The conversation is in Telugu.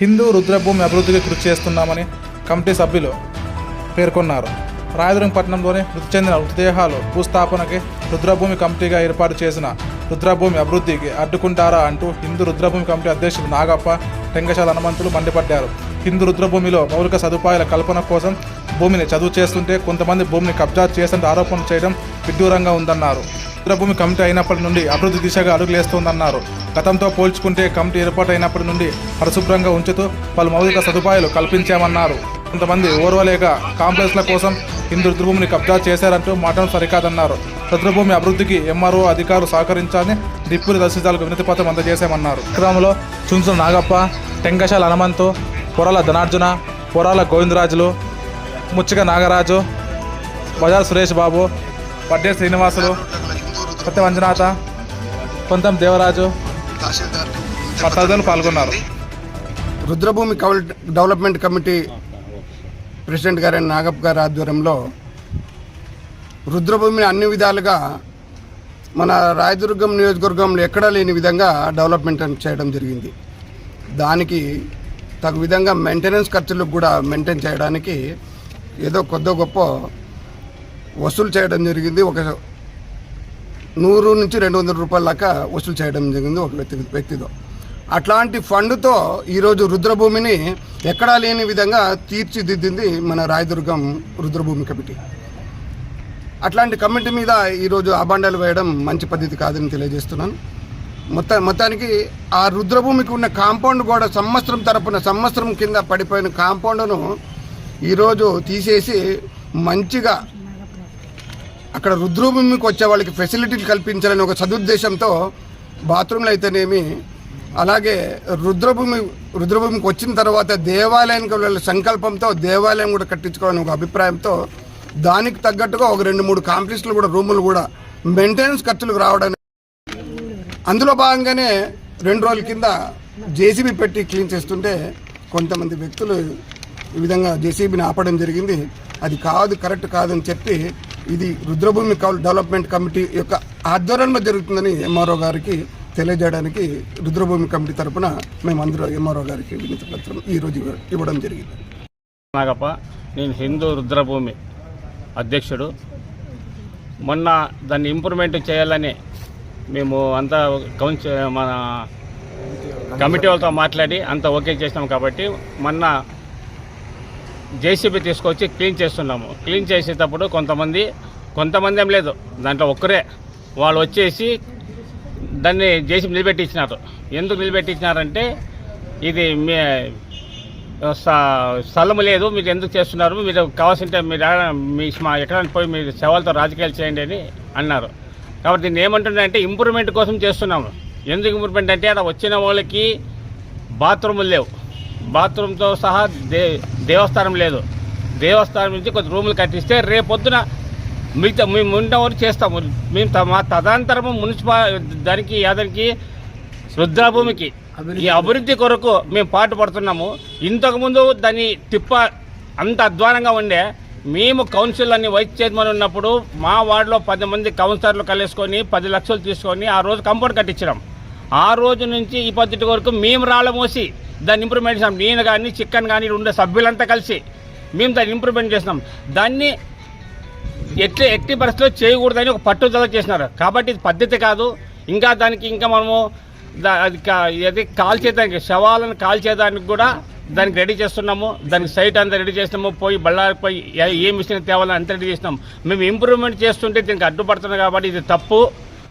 హిందూ రుద్రభూమి అభివృద్ధికి కృషి చేస్తున్నామని కమిటీ సభ్యులు పేర్కొన్నారు. రాయదుర్గం పట్టణంలోని మృతి చెందిన మృతదేహాలు భూస్థాపనకి రుద్రభూమి కమిటీగా ఏర్పాటు చేసిన రుద్రభూమి అభివృద్ధికి అడ్డుకుంటారా అంటూ హిందూ రుద్రభూమి కమిటీ అధ్యక్షులు నాగప్ప టెంగశాల హనుమంతులు మండిపడ్డారు. హిందూ రుద్రభూమిలో మౌలిక సదుపాయాల కల్పన కోసం భూమిని చదువు చేస్తుంటే కొంతమంది భూమిని కబ్జా చేసిన ఆరోపణలు చేయడం విడ్డూరంగా ఉందన్నారు. రుద్రభూమి కమిటీ అయినప్పటి నుండి అభివృద్ధి దిశగా అడుగులేస్తోందన్నారు. గతంతో పోల్చుకుంటే కమిటీ ఏర్పాటైనప్పటి నుండి పరిశుభ్రంగా ఉంచుతూ పలు మౌలిక సదుపాయాలు కల్పించామన్నారు. కొంతమంది ఓర్వలేక కాంప్లెక్స్ల కోసం హిందూ రుద్రభూమిని కబ్జా చేశారంటూ మాటలు సరికాదన్నారు. రుద్రభూమి అభివృద్ధికి ఎంఆర్ఓ అధికారులు సహకరించాలని డిప్యూటీ తహసీల్దార్లకు వినతి పత్రం అందజేశామన్నారు. క్రమంలో చుంచుల నాగప్ప టెంకశాల హనుమంతు పొరాల ధనార్జున పొరాల గోవిందరాజులు ముచ్చిక నాగరాజు బజార్ సురేష్ బాబు పడ్డే శ్రీనివాసులు కొత్త కొంతం దేవరాజు తదితరులు పాల్గొన్నారు. రుద్రభూమి డెవలప్మెంట్ కమిటీ ప్రెసిడెంట్ గారైన నాగప్ గారి ఆధ్వర్యంలో రుద్రభూమిని అన్ని విధాలుగా మన రాయదుర్గం నియోజకవర్గంలో ఎక్కడా లేని విధంగా డెవలప్మెంట్ చేయడం జరిగింది. దానికి తగు విధంగా మెయింటెనెన్స్ ఖర్చులకు కూడా మెయింటైన్ చేయడానికి ఏదో కొద్ద గొప్ప వసూలు చేయడం జరిగింది. ఒక నూరు నుంచి రెండు వందల రూపాయల దాకా వసూలు చేయడం జరిగింది ఒక వ్యక్తి వ్యక్తితో. అట్లాంటి ఫండ్తో ఈరోజు రుద్రభూమిని ఎక్కడా లేని విధంగా తీర్చిదిద్దింది మన రాయదుర్గం రుద్రభూమి కమిటీ. అట్లాంటి కమిటీ మీద ఈరోజు అబాండాలు వేయడం మంచి పద్ధతి కాదని తెలియజేస్తున్నాను. మొత్తం మొత్తానికి ఆ రుద్రభూమికి ఉన్న కాంపౌండ్ కూడా సంవత్సరం తరపున సంవత్సరం కింద పడిపోయిన కాంపౌండ్ను ఈరోజు తీసేసి మంచిగా అక్కడ రుద్రభూమికి వచ్చే వాళ్ళకి ఫెసిలిటీలు కల్పించాలని ఒక సదుద్దేశంతో బాత్రూంలు అయితేనేమి అలాగే రుద్రభూమి రుద్రభూమికి వచ్చిన తర్వాత దేవాలయానికి వెళ్ళే సంకల్పంతో దేవాలయం కూడా కట్టించుకోవాలని ఒక అభిప్రాయంతో దానికి తగ్గట్టుగా ఒక రెండు మూడు కాంప్లెక్స్లు కూడా రూములు కూడా మెయింటెనెన్స్ ఖర్చులకు రావడానికి అందులో భాగంగానే రెండు రోజుల కింద జేసీబీ పెట్టి క్లీన్ చేస్తుంటే కొంతమంది వ్యక్తులు ఈ విధంగా జేసీబీని ఆపడం జరిగింది. అది కాదు కరెక్ట్ కాదని చెప్పి ఇది రుద్రభూమి డెవలప్మెంట్ కమిటీ యొక్క ఆధ్వర్యంలో జరుగుతుందని ఎంఆర్ఓ గారికి తెలియజేయడానికి రుద్రభూమి కమిటీ తరపున మేమందరూ ఎంఆర్ఓ గారికి వినతి పత్రం ఈరోజు ఇవ్వడం జరిగింది. నాగప్ప నేను హిందూ రుద్రభూమి అధ్యక్షుడు. మొన్న దాన్ని ఇంప్రూవ్మెంట్ చేయాలని మేము అంతా కౌన్సి మన కమిటీ వాళ్ళతో మాట్లాడి అంతా ఓకే చేసినాం కాబట్టి మొన్న జేసీబీ తీసుకొచ్చి క్లీన్ చేస్తున్నాము. క్లీన్ చేసేటప్పుడు కొంతమంది కొంతమంది ఏం లేదు. దాంట్లో ఒక్కరే. వాళ్ళు వచ్చేసి దాన్ని జేసీబీ నిలబెట్టించినారు. ఎందుకు నిలబెట్టించినారంటే ఇది మీ స- లేదు. మీరు ఎందుకు చేస్తున్నారు? మీరు కావాల్సింటే మీరు మీ మా ఎక్కడానికి పోయి మీరు సేవలతో రాజకీయాలు చేయండి అని అన్నారు. కాబట్టి దీన్ని ఏమంటున్నారంటే ఇంప్రూవ్మెంట్ కోసం చేస్తున్నాము. ఎందుకు ఇంప్రూవ్మెంట్ అంటే అక్కడ వచ్చిన వాళ్ళకి బాత్రూములు లేవు. బాత్రూమ్తో సహా దే దేవస్థానం లేదు. దేవస్థానం నుంచి కొద్ది రూములు కట్టిస్తే రేపొద్దున మిగతా మేము ఉన్నవారు చేస్తాము. మేము మా తదనంతరము మున్సిపల్ దానికి యాదానికి రుద్రాభూమికి ఈ అభివృద్ధి కొరకు మేము పాటు పడుతున్నాము. ఇంతకుముందు దాన్ని తిప్ప అంత అధ్వానంగా ఉండే మేము కౌన్సిల్ అన్ని వైస్ చైర్మన్ ఉన్నప్పుడు మా వార్డులో పది మంది కౌన్సిలర్లు కలిసుకొని పది లక్షలు తీసుకొని ఆ రోజు కంపౌండ్ కట్టించినాం. ఆ రోజు నుంచి ఈ పద్ధతి వరకు మేము రాళ్ళ మోసి దాన్ని ఇంప్రూవ్మెంట్ చేసినాం. నేను కానీ చికెన్ కానీ ఉండే సభ్యులంతా కలిసి మేము దాన్ని ఇంప్రూవ్మెంట్ చేసినాం. దాన్ని ఎట్టి ఎట్టి పరిస్థితిలో చేయకూడదని ఒక పట్టుదల చేసినారు. కాబట్టి ఇది పద్ధతి కాదు. ఇంకా దానికి ఇంకా మనము దా- అది కాల్చేదానికి శవాలను కాల్చేదానికి కూడా దానికి రెడీ చేస్తున్నాము. దానికి సైట్ అంతా రెడీ చేసినాము పోయి బళ్ళారికి పోయి ఏ- ఏ మిషన్ తేవాలని అంత రెడీ చేసినాం. మేము ఇంప్రూవ్మెంట్ చేస్తుంటే దీనికి అడ్డుపడుతున్నాం కాబట్టి ఇది తప్పు.